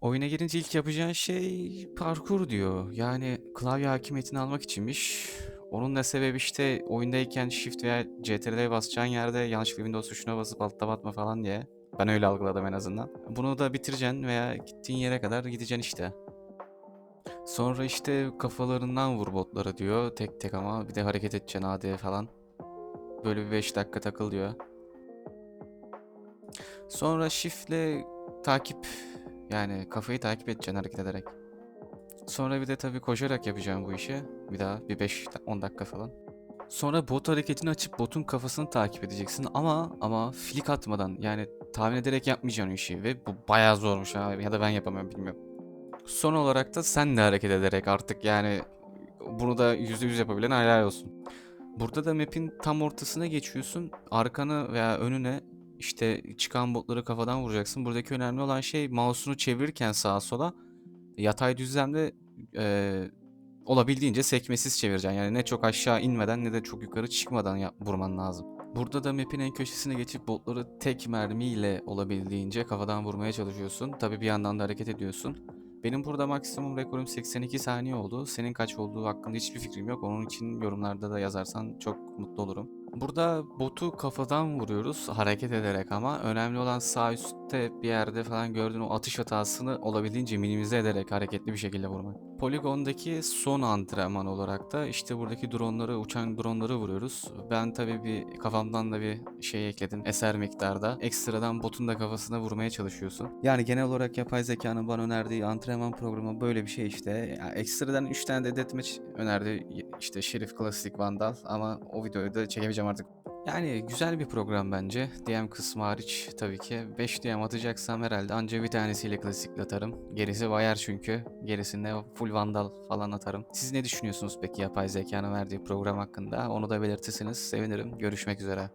Oyuna girince ilk yapacağın şey parkur diyor. Yani klavye hakimiyetini almak içinmiş. Onun da sebebi işte oyundayken Shift veya CTRL'ye basacağın yerde yanlışlıkla Windows tuşuna basıp altta batma falan diye. Ben öyle algıladım en azından. Bunu da bitireceksin veya gittiğin yere kadar gideceksin işte. Sonra işte kafalarından vur botları diyor. Tek tek ama bir de hareket edeceksin AD falan. Böyle bir 5 dakika takıl diyor. Sonra shift'le takip yani kafayı takip edeceksin hareket ederek. Sonra bir de tabii koşarak yapacağım bu işi. Bir daha bir 5-10 dakika falan. Sonra bot hareketini açıp botun kafasını takip edeceksin ama ama flick atmadan yani tahmin ederek yapmayacaksın işi ve bu bayağı zormuş abi ya da ben yapamıyorum bilmiyorum. Son olarak da sen de hareket ederek artık yani bunu da %100 yapabilen helal olsun. Burada da map'in tam ortasına geçiyorsun. Arkanı veya önüne işte çıkan botları kafadan vuracaksın. Buradaki önemli olan şey mouse'unu çevirirken sağa sola yatay düzlemde eee, olabildiğince sekmesiz çevireceksin. Yani ne çok aşağı inmeden ne de çok yukarı çıkmadan yap- vurman lazım. Burada da map'in en köşesine geçip botları tek mermiyle olabildiğince kafadan vurmaya çalışıyorsun. Tabii bir yandan da hareket ediyorsun. Benim burada maksimum rekorum 82 saniye oldu. Senin kaç olduğu hakkında hiçbir fikrim yok. Onun için yorumlarda da yazarsan çok mutlu olurum. Burada botu kafadan vuruyoruz hareket ederek ama önemli olan sağ üstte bir yerde falan gördüğün o atış hatasını olabildiğince minimize ederek hareketli bir şekilde vurmak. Poligondaki son antrenman olarak da işte buradaki dronları, uçan dronları vuruyoruz. Ben tabii bir kafamdan da bir şey ekledim eser miktarda. Ekstradan botun da kafasına vurmaya çalışıyorsun. Yani genel olarak yapay zekanın bana önerdiği antrenman programı böyle bir şey işte. Yani ekstradan 3 tane de deathmatch önerdi. İşte Şerif, Klasik, Vandal ama o videoyu da çekemeyeceğim artık. Yani güzel bir program bence. DM kısmı hariç tabii ki. 5 DM atacaksam herhalde anca bir tanesiyle klasikle atarım. Gerisi bayar çünkü. Gerisinde full vandal falan atarım. Siz ne düşünüyorsunuz peki yapay zekanın verdiği program hakkında? Onu da belirtirseniz sevinirim. Görüşmek üzere.